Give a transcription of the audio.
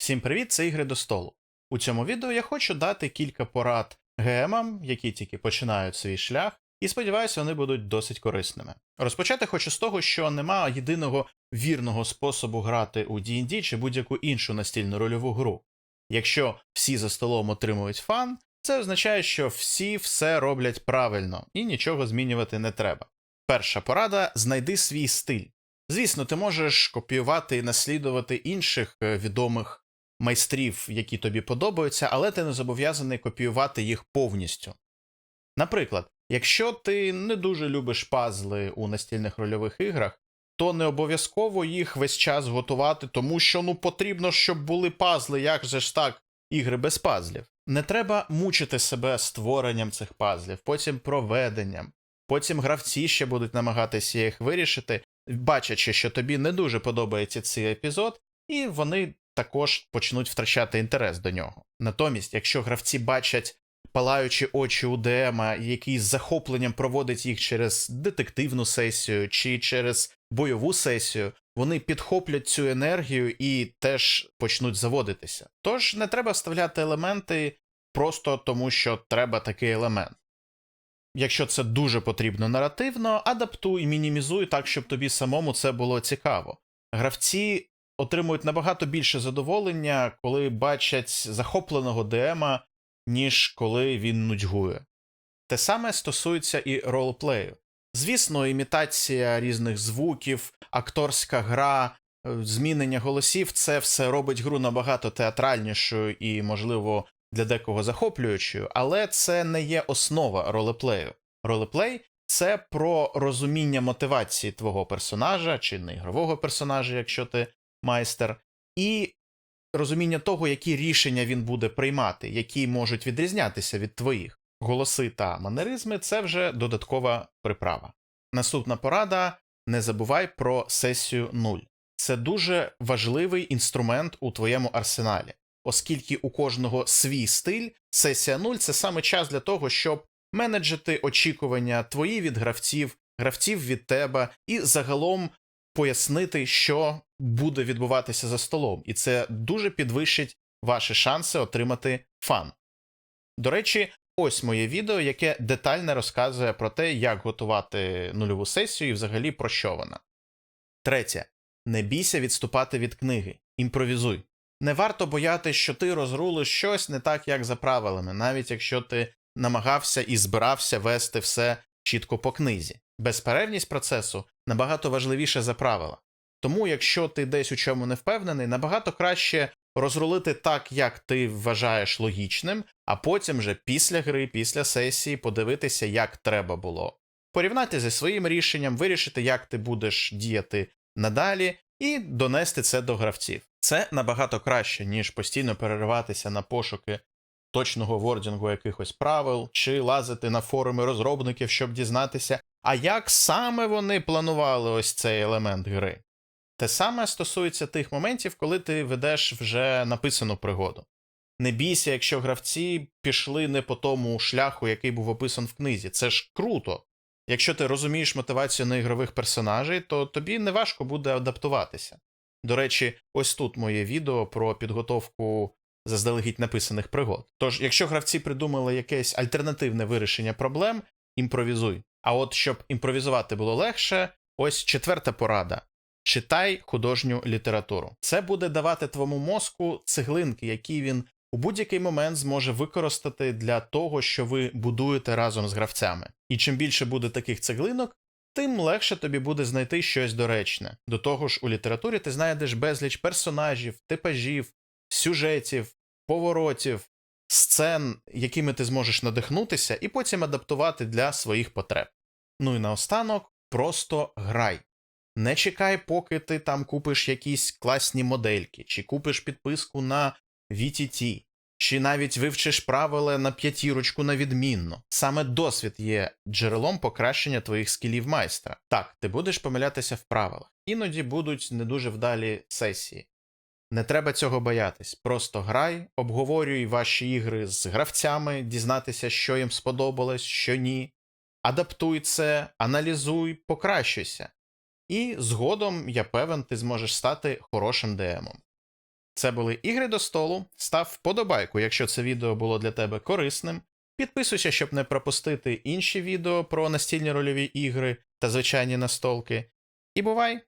Всім привіт, це ігри до столу. У цьому відео я хочу дати кілька порад ГМам, які тільки починають свій шлях, і сподіваюся, вони будуть досить корисними. Розпочати хочу з того, що нема єдиного вірного способу грати у D&D чи будь-яку іншу настільну рольову гру. Якщо всі за столом отримують фан, це означає, що всі все роблять правильно і нічого змінювати не треба. Перша порада знайди свій стиль. Звісно, ти можеш копіювати і наслідувати інших е, відомих майстрів, які тобі подобаються, але ти не зобов'язаний копіювати їх повністю. Наприклад, якщо ти не дуже любиш пазли у настільних рольових іграх, то не обов'язково їх весь час готувати, тому що ну потрібно, щоб були пазли, як же ж так, ігри без пазлів. Не треба мучити себе створенням цих пазлів, потім проведенням. Потім гравці ще будуть намагатися їх вирішити, бачачи, що тобі не дуже подобається цей епізод, і вони також почнуть втрачати інтерес до нього. Натомість, якщо гравці бачать палаючі очі у ДМа, який з захопленням проводить їх через детективну сесію чи через бойову сесію, вони підхоплять цю енергію і теж почнуть заводитися. Тож не треба вставляти елементи просто тому, що треба такий елемент. Якщо це дуже потрібно наративно, адаптуй, мінімізуй так, щоб тобі самому це було цікаво. Гравці отримують набагато більше задоволення, коли бачать захопленого ДМа, ніж коли він нудьгує. Те саме стосується і ролплею. Звісно, імітація різних звуків, акторська гра, е, змінення голосів це все робить гру набагато театральнішою і, можливо, для декого захоплюючою, але це не є основа ролеплею. Ролеплей це про розуміння мотивації твого персонажа чи не ігрового персонажа, якщо ти майстер, і розуміння того, які рішення він буде приймати, які можуть відрізнятися від твоїх. Голоси та манеризми це вже додаткова приправа. Наступна порада: не забувай про сесію 0. Це дуже важливий інструмент у твоєму арсеналі, оскільки у кожного свій стиль, сесія 0 це саме час для того, щоб менеджити очікування твої від гравців, гравців від тебе, і загалом пояснити, що буде відбуватися за столом, і це дуже підвищить ваші шанси отримати фан. До речі, ось моє відео, яке детально розказує про те, як готувати нульову сесію і взагалі про що вона. Третє. Не бійся відступати від книги. Імпровізуй. Не варто боятися, що ти розрулиш щось не так, як за правилами, навіть якщо ти намагався і збирався вести все чітко по книзі. Безперервність процесу набагато важливіше за правила. Тому, якщо ти десь у чому не впевнений, набагато краще розрулити так, як ти вважаєш логічним, а потім вже після гри, після сесії подивитися, як треба було. Порівняти зі своїм рішенням, вирішити, як ти будеш діяти надалі, і донести це до гравців. Це набагато краще, ніж постійно перериватися на пошуки точного вордінгу якихось правил, чи лазити на форуми розробників, щоб дізнатися, а як саме вони планували ось цей елемент гри. Те саме стосується тих моментів, коли ти ведеш вже написану пригоду. Не бійся, якщо гравці пішли не по тому шляху, який був описан в книзі. Це ж круто. Якщо ти розумієш мотивацію неігрових персонажей, то тобі не важко буде адаптуватися. До речі, ось тут моє відео про підготовку заздалегідь написаних пригод. Тож, якщо гравці придумали якесь альтернативне вирішення проблем, імпровізуй. А от щоб імпровізувати було легше, ось четверта порада. Читай художню літературу. Це буде давати твоєму мозку цеглинки, які він у будь-який момент зможе використати для того, що ви будуєте разом з гравцями. І чим більше буде таких цеглинок, тим легше тобі буде знайти щось доречне. До того ж, у літературі ти знайдеш безліч персонажів, типажів, сюжетів, поворотів, сцен, якими ти зможеш надихнутися, і потім адаптувати для своїх потреб. Ну і наостанок просто грай. Не чекай, поки ти там купиш якісь класні модельки, чи купиш підписку на VTT, чи навіть вивчиш правила на п'ятірочку на відмінно. Саме досвід є джерелом покращення твоїх скілів майстра. Так, ти будеш помилятися в правилах, іноді будуть не дуже вдалі сесії. Не треба цього боятись. Просто грай, обговорюй ваші ігри з гравцями, дізнатися, що їм сподобалось, що ні. Адаптуй це, аналізуй, покращуйся. І згодом, я певен, ти зможеш стати хорошим ДМом. Це були ігри до столу. Став вподобайку, якщо це відео було для тебе корисним. Підписуйся, щоб не пропустити інші відео про настільні рольові ігри та звичайні настолки. І бувай!